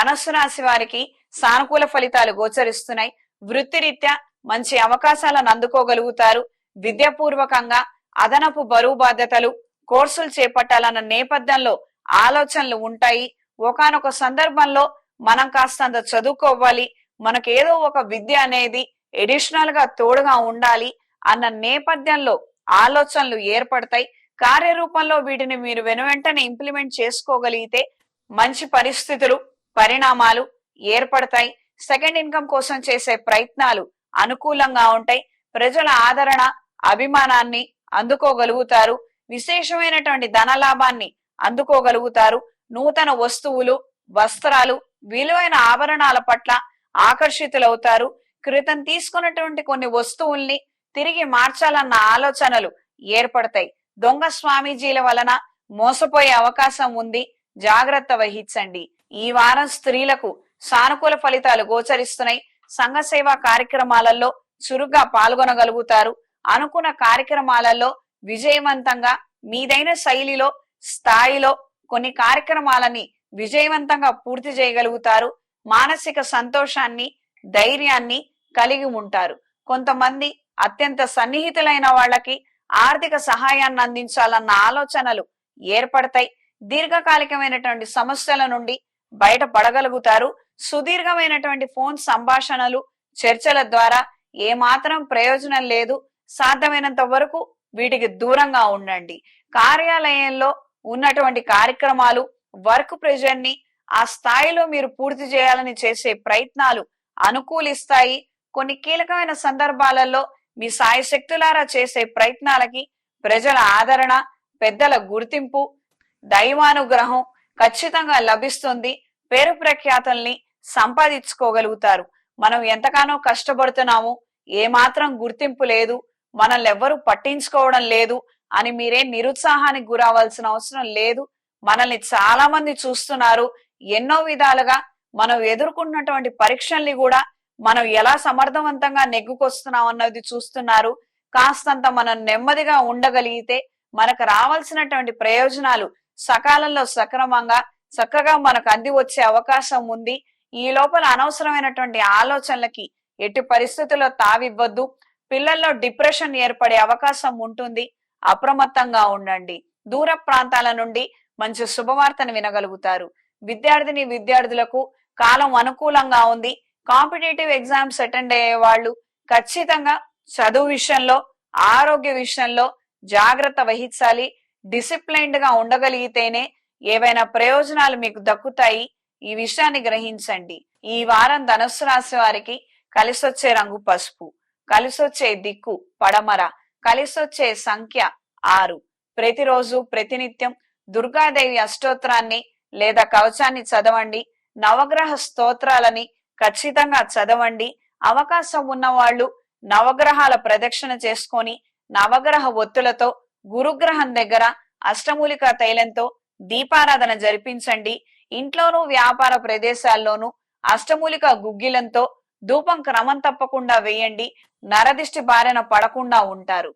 ధనస్సు రాశి వారికి సానుకూల ఫలితాలు గోచరిస్తున్నాయి. వృత్తిరీత్యా మంచి అవకాశాలను అందుకోగలుగుతారు. విద్యాపూర్వకంగా అదనపు బరువు బాధ్యతలు కోర్సులు చేపట్టాలన్న నేపథ్యంలో ఆలోచనలు ఉంటాయి. ఒకానొక సందర్భంలో మనం కాస్తంత చదువుకోవాలి మనకేదో ఒక విద్య అనేది ఎడిషనల్గా తోడుగా ఉండాలి అన్న నేపథ్యంలో ఆలోచనలు ఏర్పడతాయి. కార్యరూపంలో వీటిని మీరు వెనువెంటనే ఇంప్లిమెంట్ చేసుకోగలిగితే మంచి పరిస్థితులు పరిణామాలు ఏర్పడతాయి. సెకండ్ ఇన్కమ్ కోసం చేసే ప్రయత్నాలు అనుకూలంగా ఉంటాయి. ప్రజల ఆదరణ అభిమానాన్ని అందుకోగలుగుతారు. విశేషమైనటువంటి ధన లాభాన్ని అందుకోగలుగుతారు. నూతన వస్తువులు వస్త్రాలు విలువైన ఆభరణాల పట్ల ఆకర్షితులవుతారు. క్రితం తీసుకున్నటువంటి కొన్ని వస్తువుల్ని తిరిగి మార్చాలన్న ఆలోచనలు ఏర్పడతాయి. దొంగ స్వామీజీల వలన మోసపోయే అవకాశం ఉంది. జాగ్రత్త వహించండి. ఈ వారం స్త్రీలకు సానుకూల ఫలితాలు గోచరిస్తున్నాయి. సంఘ సేవా కార్యక్రమాలలో చురుగ్గా పాల్గొనగలుగుతారు. అనుకున్న కార్యక్రమాలలో విజయవంతంగా మీదైన శైలిలో స్థాయిలో కొన్ని కార్యక్రమాలని విజయవంతంగా పూర్తి చేయగలుగుతారు. మానసిక సంతోషాన్ని ధైర్యాన్ని కలిగి ఉంటారు. కొంతమంది అత్యంత సన్నిహితులైన వాళ్ళకి ఆర్థిక సహాయాన్ని అందించాలన్న ఆలోచనలు ఏర్పడతాయి. దీర్ఘకాలికమైనటువంటి సమస్యల నుండి బయటపడగలుగుతారు సుదీర్ఘమైనటువంటి ఫోన్ సంభాషణలు చర్చల ద్వారా ఏమాత్రం ప్రయోజనం లేదు. సాధ్యమైనంత వరకు వీటికి దూరంగా ఉండండి. కార్యాలయంలో ఉన్నటువంటి కార్యక్రమాలు వర్క్ ప్రెషర్ని ఆ స్థాయిలో మీరు పూర్తి చేయాలని చేసే ప్రయత్నాలు అనుకూలిస్తాయి. కొన్ని కీలకమైన సందర్భాలలో మీ సాయశక్తులారా చేసే ప్రయత్నాలకి ప్రజల ఆదరణ పెద్దల గుర్తింపు దైవానుగ్రహం ఖచ్చితంగా లభిస్తుంది. పేరు ప్రఖ్యాతల్ని సంపాదించుకోగలుగుతారు. మనం ఎంతగానో కష్టపడుతున్నాము. ఏమాత్రం గుర్తింపు లేదు. మనల్ని ఎవ్వరూ పట్టించుకోవడం లేదు అని మీరే నిరుత్సాహానికి గురవలసిన అవసరం లేదు. మనల్ని చాలా మంది చూస్తున్నారు. ఎన్నో విధాలుగా మనం ఎదుర్కొన్నటువంటి పరీక్షల్ని కూడా మనం ఎలా సమర్థవంతంగా నెగ్గుకొస్తున్నాం అన్నది చూస్తున్నారు. కాస్తంత మనం నెమ్మదిగా ఉండగలిగితే మనకు రావాల్సినటువంటి ప్రయోజనాలు సకాలంలో సక్రమంగా చక్కగా మనకు అంది వచ్చే అవకాశం ఉంది. ఈ లోపల అనవసరమైనటువంటి ఆలోచనలకి ఎట్టి పరిస్థితుల్లో తావివ్వద్దు. పిల్లల్లో డిప్రెషన్ ఏర్పడే అవకాశం ఉంటుంది. అప్రమత్తంగా ఉండండి. దూర ప్రాంతాల నుండి మంచి శుభవార్తను వినగలుగుతారు. విద్యార్థిని విద్యార్థులకు కాలం అనుకూలంగా ఉంది. కాంపిటేటివ్ ఎగ్జామ్స్ అటెండ్ అయ్యే వాళ్ళు ఖచ్చితంగా చదువు విషయంలో ఆరోగ్య విషయంలో జాగ్రత్త వహించాలి. డిసిప్లైన్డ్గా ఉండగలిగితేనే ఏవైనా ప్రయోజనాలు మీకు దక్కుతాయి ఈ విషయాన్ని గ్రహించండి. ఈ వారం ధనస్సు రాశి వారికి కలిసొచ్చే రంగు పసుపు కలిసొచ్చే దిక్కు పడమర కలిసొచ్చే సంఖ్య ఆరు. ప్రతిరోజు ప్రతినిత్యం దుర్గాదేవి అష్టోత్తరాన్ని లేదా కవచాన్ని చదవండి నవగ్రహ స్తోత్రాలని ఖచ్చితంగా చదవండి. అవకాశం ఉన్న వాళ్ళు నవగ్రహాల ప్రదక్షిణ చేసుకొని నవగ్రహ ఒత్తులతో గురుగ్రహం దగ్గర అష్టమూలిక తైలంతో దీపారాధన జరిపించండి. ఇంట్లోనూ వ్యాపార ప్రదేశాల్లోనూ అష్టమూలిక గుగ్గిలంతో ధూపం క్రమం తప్పకుండా వేయండి. నరదిష్టి బారిన పడకుండా ఉంటారు.